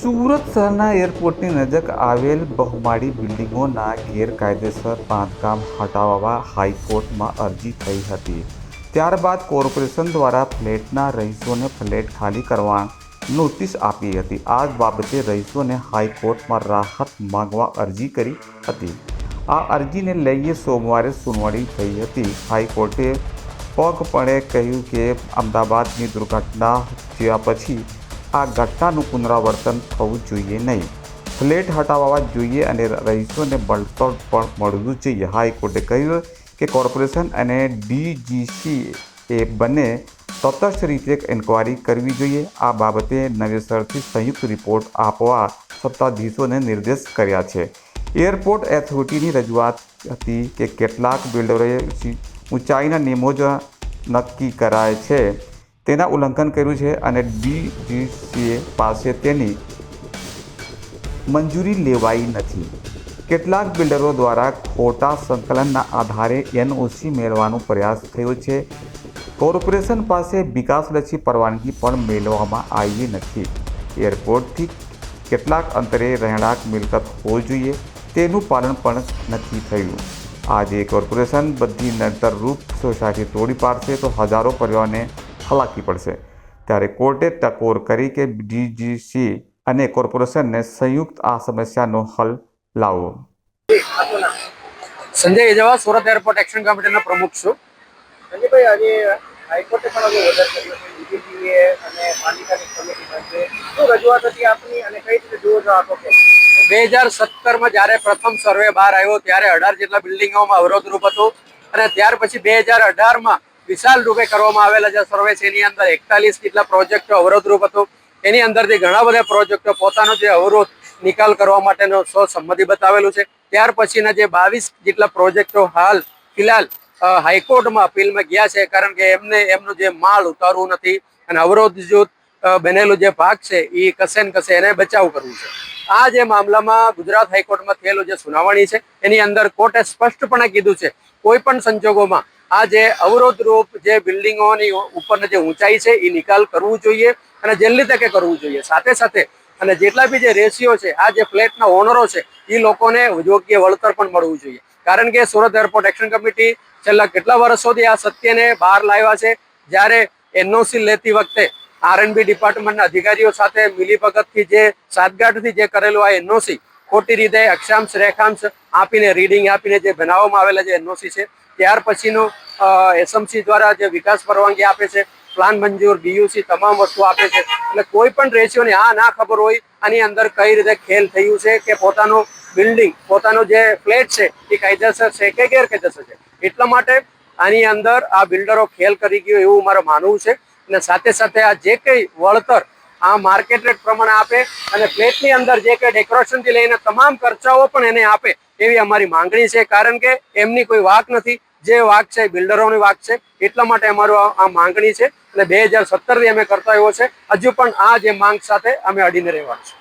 સુરત શહેરના એરપોર્ટની નજીક આવેલ બહુમાળી બિલ્ડિંગોના ગેરકાયદેસર બાંધકામ હટાવવા હાઈકોર્ટમાં અરજી થઈ હતી. ત્યારબાદ કોર્પોરેશન દ્વારા ફ્લેટના રહીશોને ફ્લેટ ખાલી કરવા નોટિસ આપી હતી. આ બાબતે રહીશોને હાઈકોર્ટમાં રાહત માંગવા અરજી કરી હતી. આ અરજીને લઈને સોમવારે સુનાવણી થઈ હતી. હાઈકોર્ટે પગપણે કહ્યું કે અમદાવાદની દુર્ઘટના થયા પછી આ ઘટનાનું પુનરાવર્તન થવું જોઈએ નહીં. ફ્લેટ હટાવવા જોઈએ અને રહીશોને વળતર પણ મળવું જોઈએ. હાઈકોર્ટે કહ્યું કે કોર્પોરેશન અને ડીજીસી એ બંને તટસ્થ રીતે ઇન્કવાયરી કરવી જોઈએ. આ બાબતે નવેસરથી સંયુક્ત રિપોર્ટ આપવા સત્તાધીશોને નિર્દેશ કર્યા છે. એરપોર્ટ એથોરિટીની રજૂઆત હતી કે કેટલાક બિલ્ડરોએ ઊંચાઈના નિયમો જ નક્કી કરાય છે. તેના ઉલ્લંઘન કર્યું છે અને ડીજીસીએ પાસે તેની મંજૂરી લેવાઈ નથી. કેટલાક બિલ્ડરો દ્વારા ખોટા સંકલનના આધારે એનઓસી મેળવવાનો પ્રયાસ થયો છે. કોર્પોરેશન પાસે વિકાસલક્ષી પરવાનગી પણ મેળવવામાં આવી નથી. એરપોર્ટથી કેટલાક અંતરે રહેણાંક મિલકત હોવી જોઈએ, તેનું પાલન પણ નથી થયું. આજે કોર્પોરેશન બધી નડતરરૂપ સોસાયટી તોડી પાડશે તો હજારો પરિવારને હલાકી પડશે. ત્યારે કોર્ટે ટકોર કરી કે ડીજીસી અને કોર્પોરેશનને સંયુક્ત આ સમસ્યાનો હલ લાવો સંજય એજવા સુરત એરપોર્ટ એક્શન કમિટીના પ્રમુખ છું. સંજયભાઈ આજે હાઈકોર્ટે પણ હવે ઓર્ડર કર્યો છે. ડીજીપીએ અને પાલિકાની કમિટી શું રજૂઆત હતી આપની અને કઈ રીતે જુઓ છો આખો કેસ બે હજાર સત્તરમાં જ્યારે પ્રથમ સર્વે બહાર આવ્યો ત્યારે અઢાર જેટલા બિલ્ડિંગોમાં અવરોધરૂપ હતું અને ત્યાર પછી બે હજાર અઢારમાં વિશાલ રૂપે કરવામાં આવેલા છે. સર્વે છે એની અંદર એકતાલીસ જેટલા પ્રોજેક્ટો અવરોધરૂપ હતો. એની અંદરથી ઘણા બધા પ્રોજેક્ટો પોતાનો જે અવરોધ નિકાલ કરવા માટેનો સો બતાવેલું છે. ત્યાર પછીના જે બાવીસ જેટલા પ્રોજેક્ટો હાલ ફિલહાલ હાઈકોર્ટમાં અપીલમાં ગયા છે કારણ કે એમને એમનું જે માલ ઉતારવું નથી અને અવરોધ જૂથ બનેલું જે ભાગ છે એ કશે ને કશે એને બચાવ કરવું છે. આ જે મામલામાં ગુજરાત હાઈકોર્ટમાં થયેલું જે સુનાવણી છે, એની અંદર કોર્ટે સ્પષ્ટપણે કીધું છે, કોઈ પણ સંજોગોમાં આ જે અવરોધરૂપ જે બિલ્ડિંગોની ઉપરની જે ઊંચાઈ છે એ નિકાલ કરવું જોઈએ અને જલ્દી તકે કરવું જોઈએ. સાથે સાથે અને જેટલા બી જે રેશિયો છે, આ જે ફ્લેટના ઓનરો છે એ લોકોને યોગ્ય વળતર પણ મળવું જોઈએ. કારણ કે સુરત એરપોર્ટ એક્શન કમિટી છેલ્લા કેટલા વર્ષોથી આ સત્યને બહાર લાવ્યા છે, જ્યારે એનઓસી લેતી વખતે આરએનબી ડિપાર્ટમેન્ટના અધિકારીઓ સાથે મિલીભગતથી જે સાતગાંઠથી જે કરેલું આ એનઓસી ખોટી રીતે અક્ષાંશ, રેખાંશ આપીને રીડિંગ આપીને જે બનાવવામાં આવેલા જે એનઓસી છે, ત્યાર પછીનું એસએમસી દ્વારા જે વિકાસ પરવાનગી આપે છે પ્લાન મંજૂર ડીયુસી તમામ વસ્તુ આપે છે. એટલે કોઈ પણ રેશિયોની આ ના ખબર હોય, આની અંદર કઈ રીતે ખેલ થયું છે કે પોતાનું બિલ્ડિંગ પોતાનો જે ફ્લેટ છે, એ કાયદેસર છે કે ગેરકાયદેસર છે. એટલા માટે આની અંદર આ બિલ્ડરો ખેલ કરી ગયો એવું મારું માનવું છે. અને સાથે સાથે આ જે કંઈ વળતર આ માર્કેટ રેટ પ્રમાણે આપે અને ફ્લેટની અંદર જે કંઈ ડેકોરેશનથી લઈને તમામ ખર્ચાઓ પણ એને આપે એવી અમારી માંગણી છે. કારણ કે એમની કોઈ વાક નથી. જે વાક છે બિલ્ડરોની વાક છે. એટલા માટે અમારું આ માંગણી છે. અને બે હજાર સત્તરથી અમે કરતા એવો છે. હજુ પણ આ જે માંગ સાથે અમે અડીને રહેવાનું છે.